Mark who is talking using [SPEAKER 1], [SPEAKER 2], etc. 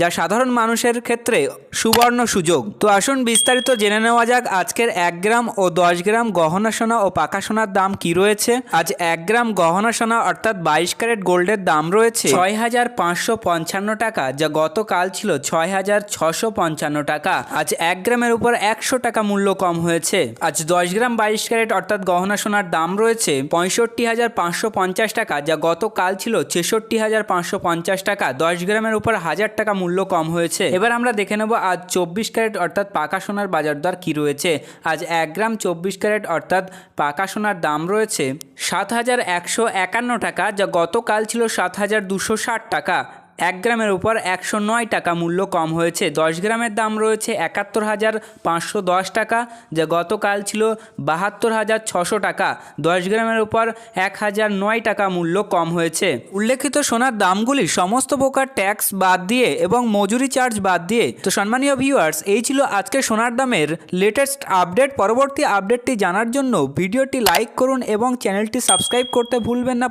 [SPEAKER 1] যা সাধারণ মানুষের ক্ষেত্রে সুবর্ণ সুযোগ। তো আসুন বিস্তারিত জেনে নেওয়া যাক আজকের এক গ্রাম ও দশ গ্রাম গহনা সোনা ও পাকা সোনার দাম কি রয়েছে। আজ এক গ্রাম গহনা সোনা অর্থাৎ বাইশ ক্যারেট গোল্ডের দাম রয়েছে ছয় হাজার পাঁচশো পঞ্চান্ন টাকা, যা গতকাল ছিল ছয় হাজার ছশো পঞ্চান্ন টাকা। আজ এক গ্রামের উপর একশো টাকা মূল্য কম হয়েছে। আজ দশ গ্রাম বাইশ ক্যারেট অর্থাৎ গহনা সোনার দাম রয়েছে পঁয়ষট্টি হাজার পাঁচশো পঞ্চাশ টাকা, যা গতকাল ছিল ছেষট্টি হাজার পাঁচশো পঞ্চাশ টাকা। দশ গ্রামের উপর হাজার টাকা মূল্য কম হয়েছে। এবার আমরা দেখে নেব আজ চব্বিশ ক্যারেট অর্থাৎ পাকা সোনার বাজার দর কী রয়েছে। আজ এক গ্রাম চব্বিশ ক্যারেট অর্থাৎ পাকা সোনার দাম রয়েছে সাত হাজার একশো একান্ন টাকা, যা গতকাল ছিল সাত হাজার দুশো ষাট টাকা। এক গ্রামের উপর একশো নয় টাকা মূল্য কম হয়েছে। দশ গ্রামের দাম রয়েছে একাত্তর হাজার পাঁচশো দশ টাকা, যা গতকাল ছিল বাহাত্তর হাজার ছশো টাকা। দশ গ্রামের উপর এক হাজার নয় টাকা মূল্য কম হয়েছে। উল্লেখিত সোনার দামগুলি সমস্ত প্রকার ট্যাক্স বাদ দিয়ে এবং মজুরি চার্জ বাদ দিয়ে। তো সম্মানীয় ভিউয়ার্স, এই ছিল আজকে সোনার দামের লেটেস্ট আপডেট পরবর্তী আপডেটটি জানার জন্য ভিডিওটি লাইক করুন এবং চ্যানেলটি সাবস্ক্রাইব করতে ভুলবেন না।